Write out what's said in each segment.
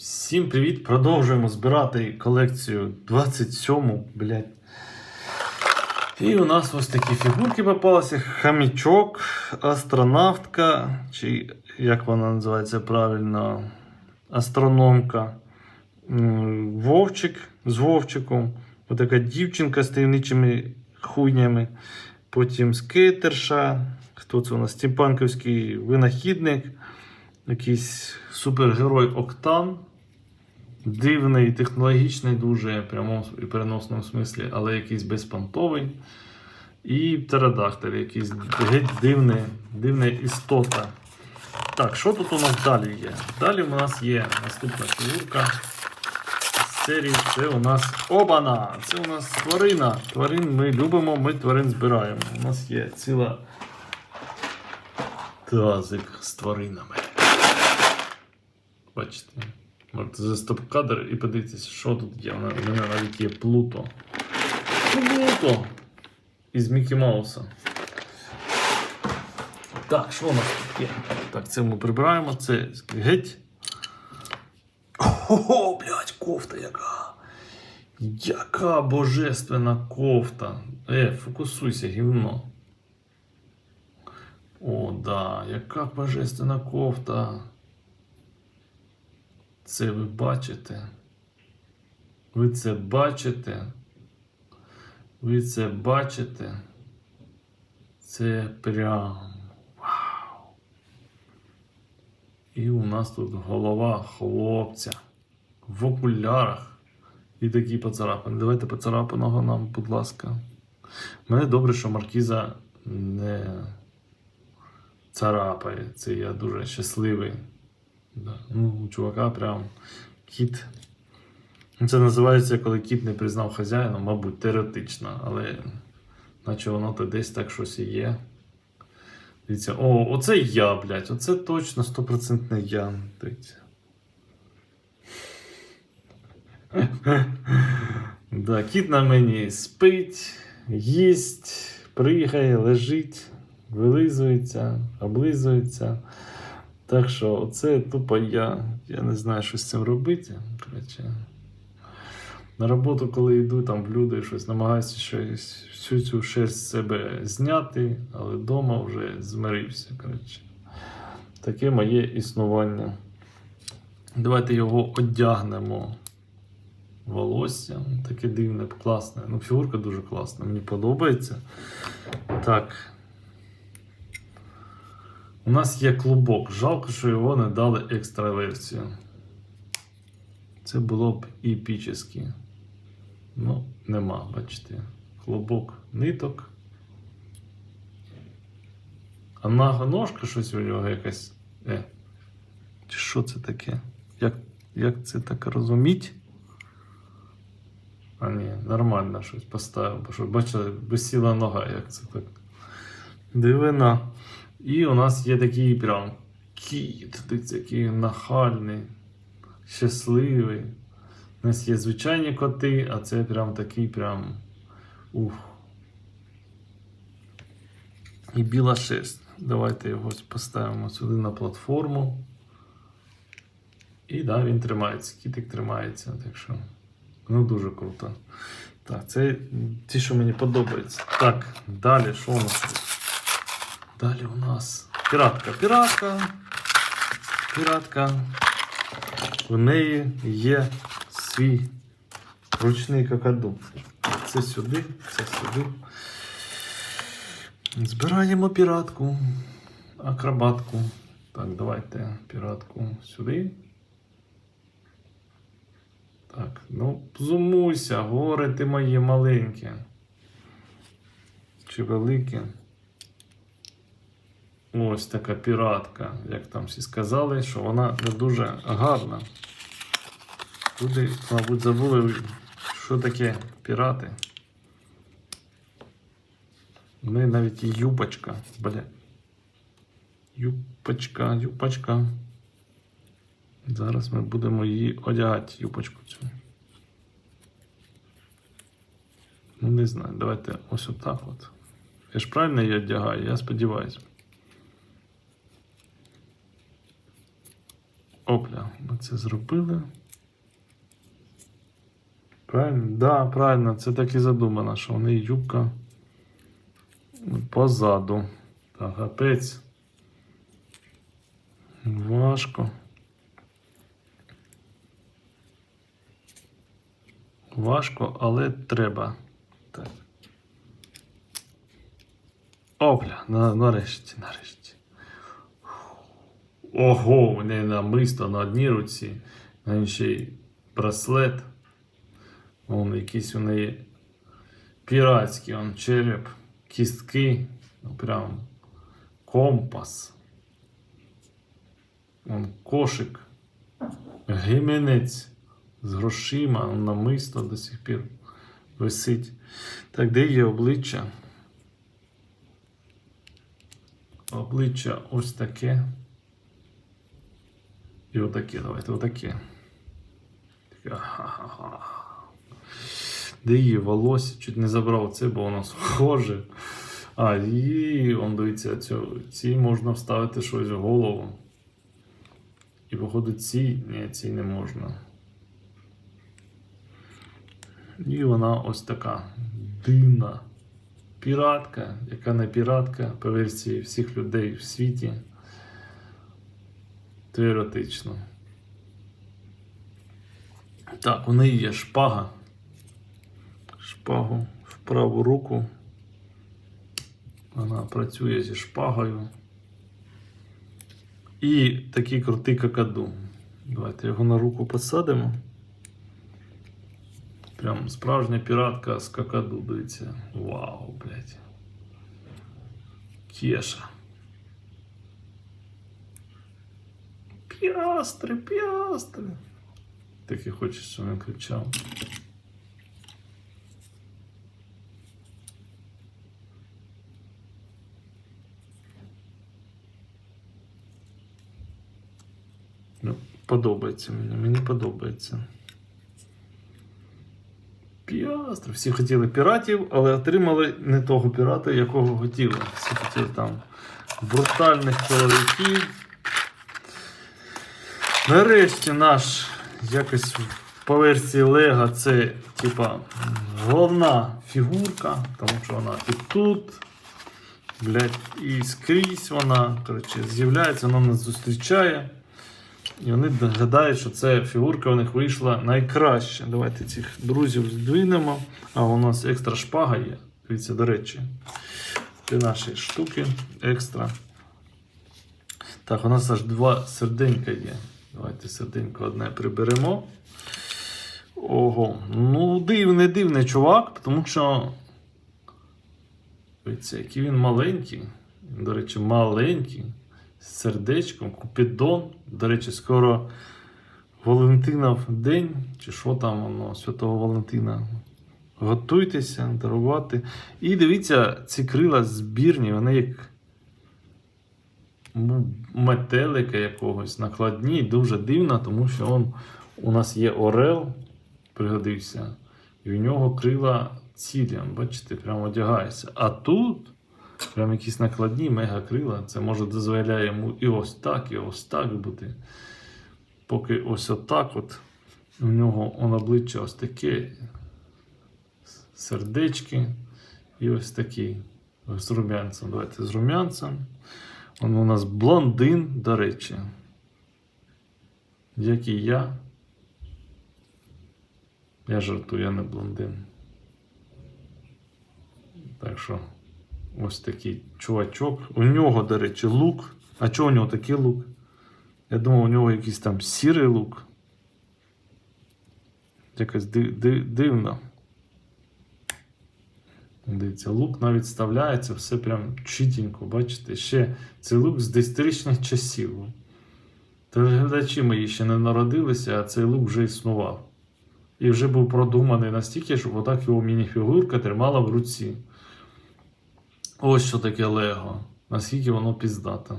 Всім привіт! Продовжуємо збирати колекцію 27, блядь. І у нас ось такі фігурки попалися: хамічок, астронавтка, чи як вона називається правильно, астрономка, Вовчик з Вовчиком, отака дівчинка з таємничими хуйнями, потім скейтерша. Хто це у нас? Стімпанківський винахідник, якийсь супергерой Октан. Дивний, технологічний, дуже прямому і переносному смислі, але якийсь безпонтовий. І птеродактиль, якийсь геть дивний, дивна істота. Так, що тут у нас далі є? Далі у нас є наступна фігурка з серії. Це у нас Обана! Це у нас тварина. Тварин ми любимо, ми тварин збираємо. У нас є ціла тазик з тваринами. Бачите? Можете за стоп-кадр і подивитися, що тут є. У мене навіть є Плуто. Плуто! Із Мікі Мауса. Так, що у нас тут є? Так, це ми прибираємо. Це геть. Ого, блядь, кофта яка. Яка божественна кофта. Е, фокусуйся, гівно. О, да, яка божественна кофта. Це ви бачите? Ви це бачите? Ви це бачите? Це прям вау. І у нас тут голова хлопця в окулярах. І такі поцарапини. Давайте поцарапаного нам, будь ласка. Мене добре, що маркіза не царапає. Це я дуже щасливий. Да. Ну, у чувака прям кіт. Ну, Це називається, коли кіт не признав хазяїна, мабуть, теоретично, але наче воно то десь так щось і є. Дивіться, о, оце я, блядь, оце точно 100% я. Да, кіт на мені спить, їсть, пригає, лежить, вилизується, облизується. Так що це тупо я. Я не знаю, що з цим робити. Коротше. На роботу, коли йду там в люди, щось намагаюся щось, всю цю шерсть з себе зняти, але вдома вже змирився. Коротше. Таке моє існування. Давайте його одягнемо. Волосся. Таке дивне, класне. Ну, фігурка дуже класна, мені подобається. Так. У нас є клубок. Жалко, що його не дали екстра версію. Це було б епічно. Ну, нема, бачите. Клубок ниток. А ножка щось у нього якась. Е. Що це таке? Як, як це так розуміть? А ні, нормально щось поставив, бо що бачили, висіла нога, як це так. Дивина. І у нас є такий прям кіт, який нахальний, щасливий. У нас є звичайні коти, а це прям такий прям ух. І біла шерсть. Давайте його поставимо сюди на платформу. І да, він тримається. Кітик тримається. Так що, ну дуже круто. Так, це ті, що мені подобається. Так, далі, що у нас тут? Далі у нас піратка. Піратка. Піратка. В неї є свій ручний какаду. Це сюди, це сюди. Збираємо піратку. Акробатку. Так, давайте піратку сюди. Так, ну, зумуйся, горе ти моє маленьке. Чи велике. Ось така піратка, як там всі сказали, що вона не дуже гарна. Люди, мабуть, забули, що таке пірати. У неї навіть і юбочка, бля. Юбочка, юбочка. Зараз ми будемо її одягати, юбочку цю. Ну, не знаю, давайте ось отак от. Я ж правильно її одягаю, я сподіваюся. Опля, ми це зробили. Правильно? Да, правильно, це так і задумано, що в неї юбка позаду. Так, капець. Важко. Важко, але треба. Так. Опля, на, нарешті, нарешті. Ого, у неї намисто на одній руці, на іншій браслет. Вон якийсь у неї піратський он череп, кістки, ну, прям компас. Вон кошик, гименець з грошима, намисто до сих пір висить. Так, де є обличчя? Обличчя ось таке. І отаке, давайте, отаке. Де її волосся? Чуть не забрав це, бо воно схоже. А, і он дивіться, цій можна вставити щось в голову. І походу цій, ні, цій не можна. І вона ось така дивна піратка, яка не піратка по версії всіх людей в світі. Теоретично. Так, у неї є шпага. Шпагу в праву руку. Вона працює зі шпагою. І такий крутий какаду. Давайте його на руку посадимо. Прям справжня піратка з какаду, дивіться. Вау, блядь. Кеша. Піастри, піастри. Так і хочеш, щоб він кричав. Ну, подобається мені, мені подобається. Піастри. Всі хотіли піратів, але отримали не того пірата, якого хотіли. Всі хотіли там брутальних чоловіків. Нарешті наш якось по версії Лего це типа головна фігурка, тому що вона і тут, блядь, і скрізь вона коротше, з'являється, вона нас зустрічає. І вони гадають, що ця фігурка у них вийшла найкраще. Давайте цих друзів здвинемо. А у нас екстра шпага є. Дивіться, до речі, для нашої штуки екстра. Так, у нас аж два серденька є. Давайте серденько одне приберемо. Ого. Ну, дивний, дивний чувак, тому що. Дивіться, який він маленький. До речі, маленький. З сердечком, купідон. До речі, скоро Валентинов день, чи що там воно, Святого Валентина. Готуйтеся дарувати. І дивіться, ці крила збірні, вони як метелика якогось накладні, дуже дивно, тому що он, у нас є Орел, пригодився, і в нього крила цілі, бачите, прямо одягається. А тут прям якісь накладні мега крила. Це може дозволяє йому і ось так, і ось так бути. Поки ось отак от у нього он обличчя ось таке сердечки і ось такий з рум'янцем. Давайте з рум'янцем. Он у нас блондин, до речі. Як і я. Я жартую, я не блондин. Так що ось такий чувачок. У нього, до речі, лук. А чого у нього такий лук? Я думав, у нього якийсь там сірий лук. Якось див, див, дивно. Дивіться, лук навіть вставляється, все прям чітенько, бачите, ще цей лук з дистричних часів. Та глядачі мої ще не народилися, а цей лук вже існував. І вже був продуманий настільки, щоб отак його мініфігурка тримала в руці. Ось що таке Лего. Наскільки воно піздате.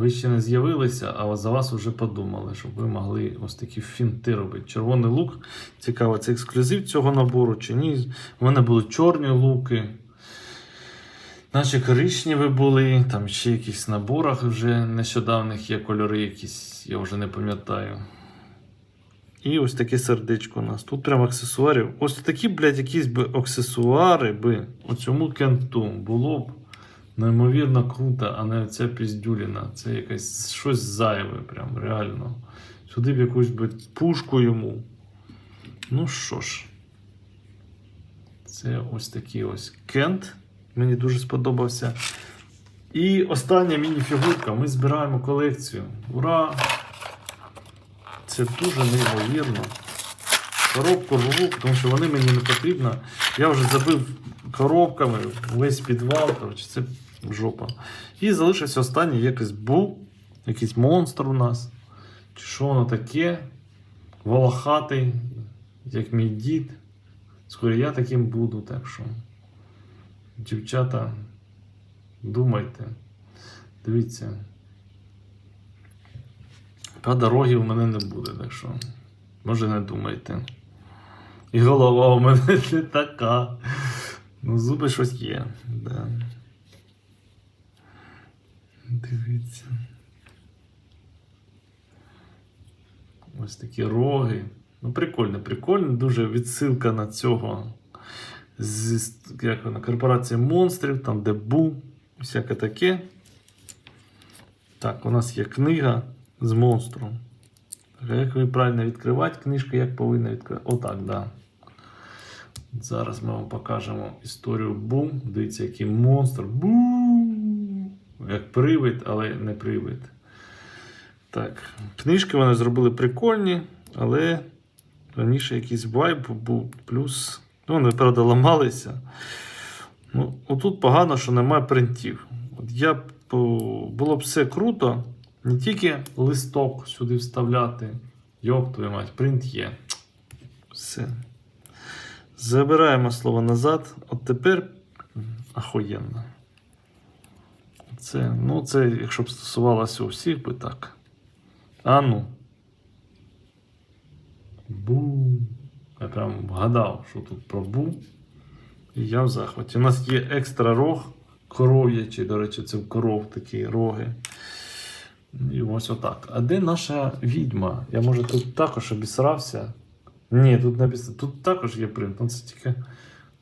Ви ще не з'явилися, а за вас вже подумали, щоб ви могли ось такі фінти робити. Червоний лук. Цікаво, це ексклюзив цього набору чи ні. У мене були чорні луки. Наче коричневі були, там ще якісь наборах вже нещодавних є кольори якісь, я вже не пам'ятаю. І ось таке сердечко у нас. Тут прям аксесуарів. Ось такі, блядь, якісь би аксесуари би у цьому кенту було б неймовірно круто, а не ця піздюліна. Це якесь щось зайве, прям реально. Сюди б якусь би пушку йому. Ну що ж. Це ось такий ось кент. Мені дуже сподобався. І остання міні-фігурка. Ми збираємо колекцію. Ура! Це дуже неймовірно. Коробку рву, тому що вони мені не потрібні. Я вже забив коробками весь підвал. Це жопа. І залишився останній якийсь був, якийсь монстр у нас. Чи що воно таке? Волохатий, як мій дід. Скоро я таким буду, так що. Дівчата, думайте. Дивіться. Правда, рогів у мене не буде, так що. Може не думайте. І голова у мене не така. Ну, зуби щось є. Да. Дивіться. Ось такі роги. Ну, прикольно, прикольно. Дуже відсилка на цього. З, як вона, корпорація монстрів, там де Бу, всяке таке. Так, у нас є книга з монстром. Як ви правильно відкривати книжку, як повинна відкривати? Отак, так. Да. Зараз ми вам покажемо історію Бу. Дивіться, який монстр. Бу! Як привид, але не привид. Так, книжки вони зробили прикольні, але раніше якийсь вайб був. Плюс. Ну, вони, правда, ламалися. Ну, отут погано, що немає принтів. От я б, було б все круто, не тільки листок сюди вставляти. Йоп, твою мать, принт є. Все. Забираємо слово назад. От тепер ахуєнно. Це, ну, це, якщо б стосувалося усіх би так. А ну. Бу. Я прям вгадав, що тут про бу. І я в захваті. У нас є екстра рог коров'ячий, до речі, це в коров такі роги. І ось отак. А де наша відьма? Я може тут також обісрався. Ні, тут обісрався. Тут також є принт. Ну, це тільки,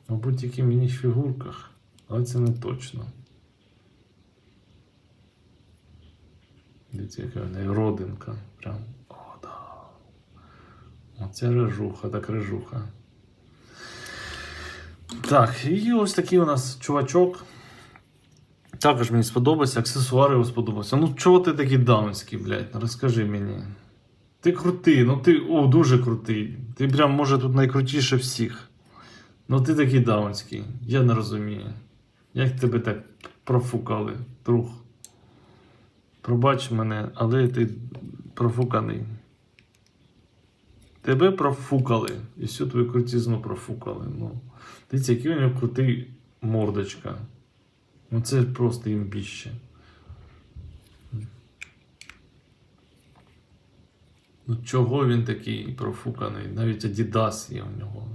мабуть, тільки в міні-фігурках. Але це не точно. Дивіться, яка в неї родинка. Прям. О, да. Оце режуха, так режуха. Так, і ось такий у нас чувачок. Також мені сподобався, аксесуари його сподобалися. Ну, чого ти такий даунський, блядь? Ну, Розкажи мені. Ти крутий, ну ти о, дуже крутий. Ти прям, може, тут найкрутіше всіх. Ну ти такий даунський. Я не розумію. Як тебе так профукали, друг? Пробач мене, але ти профуканий. Тебе профукали. І всю твою крутізну профукали. Ну, дивіться, який у нього крутий мордочка. Ну це просто імбіще. Ну чого він такий профуканий? Навіть Adidas є у нього.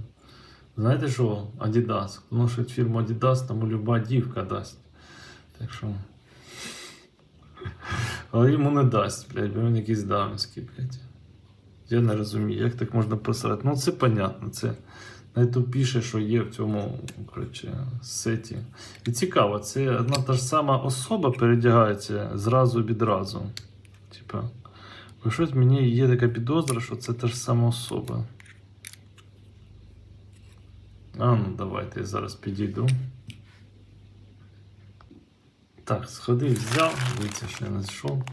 Знаєте що? Adidas. Хто носить фірму Adidas, тому люба дівка дасть. Так що. Але йому не дасть, блядь, бо він якийсь дамський, блядь. Я не розумію, як так можна просрати. Ну, це понятно, це найтупіше, що є в цьому коротше, сеті. І цікаво, це одна та ж сама особа передягається зразу відразу. Типа, бо щось мені є така підозра, що це та ж сама особа. А ну давайте я зараз підійду. Так, сходив, взяв, дивіться, що я знайшов.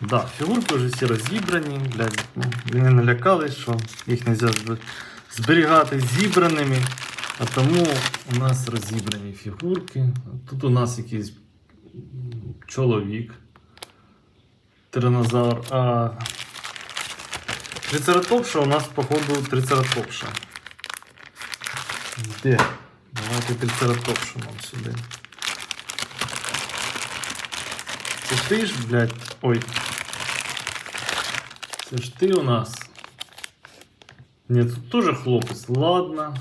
Да, фігурки вже всі розібрані, блядь, ну, вони налякались, що їх не можна зберігати зібраними. А тому у нас розібрані фігурки. Тут у нас якийсь чоловік. Тиранозавр. А трицератопша у нас, походу, трицератопша. Де? Давайте трицератопшу нам сюди. Це ти ж, блядь, ой. Це ж ти у нас. Ні, тут теж хлопець. Ладно.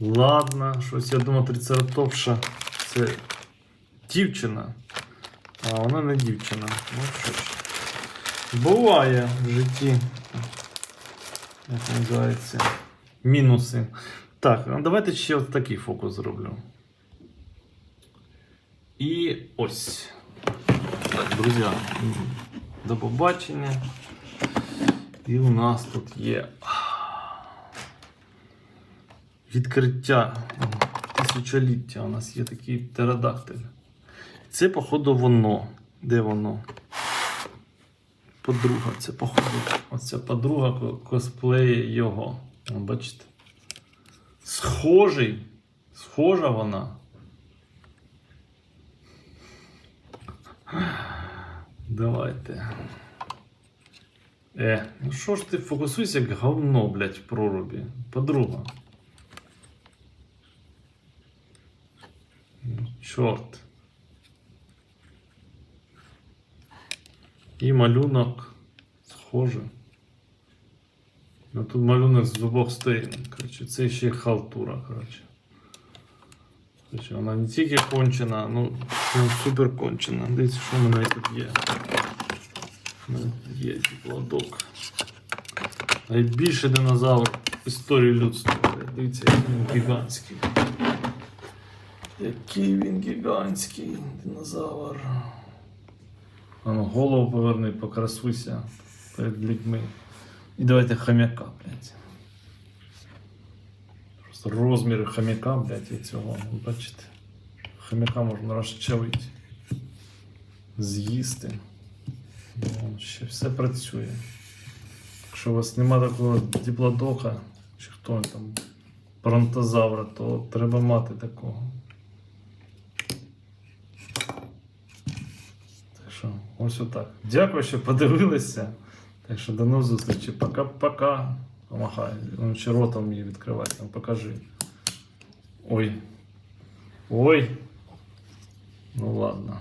Ладно. Щось я думав, трицератопша. Це дівчина, а вона не дівчина. Ну що ж. Буває в житті. Як називається? Мінуси. Так, а давайте ще от такий фокус зроблю. І ось. Так, друзі, до побачення. І у нас тут є відкриття тисячоліття. У нас є такий птеродактиль. Це, походу, воно. Де воно? Подруга, це походу. Оця подруга косплеє його. Бачите? Схожий. Схожа вона. Давайте. Е, ну що ж ти фокусуйся як говно, блядь, в прорубі. Подруга. Ну, Чорт. І малюнок схожий. Ну тут малюнок з обох сторін. Коротше, це ще халтура, коротше. Коротше, вона не тільки кончена, ну супер кончена. Дивіться, що в мене тут є. У мене тут є плодок. Найбільший динозавр історії людства. Дивіться, який він гігантський. Який він гігантський динозавр. А ну, голову поверни, покрасуйся перед людьми. І давайте хомяка, блядь. Розміри хомяка, блядь, і цього. ви Бачите? Хомяка можна розчавити. З'їсти. Ну, ще все працює. Якщо у вас нема такого діплодока, чи хто там, бронтозавра, то треба мати такого. Так що, ось отак. Дякую, що подивилися. Так що до нових зустрічей. Пока-пока. Помахай. он ще ротом мені відкриває. Там покажи. Ой. Ой. Ну ладно.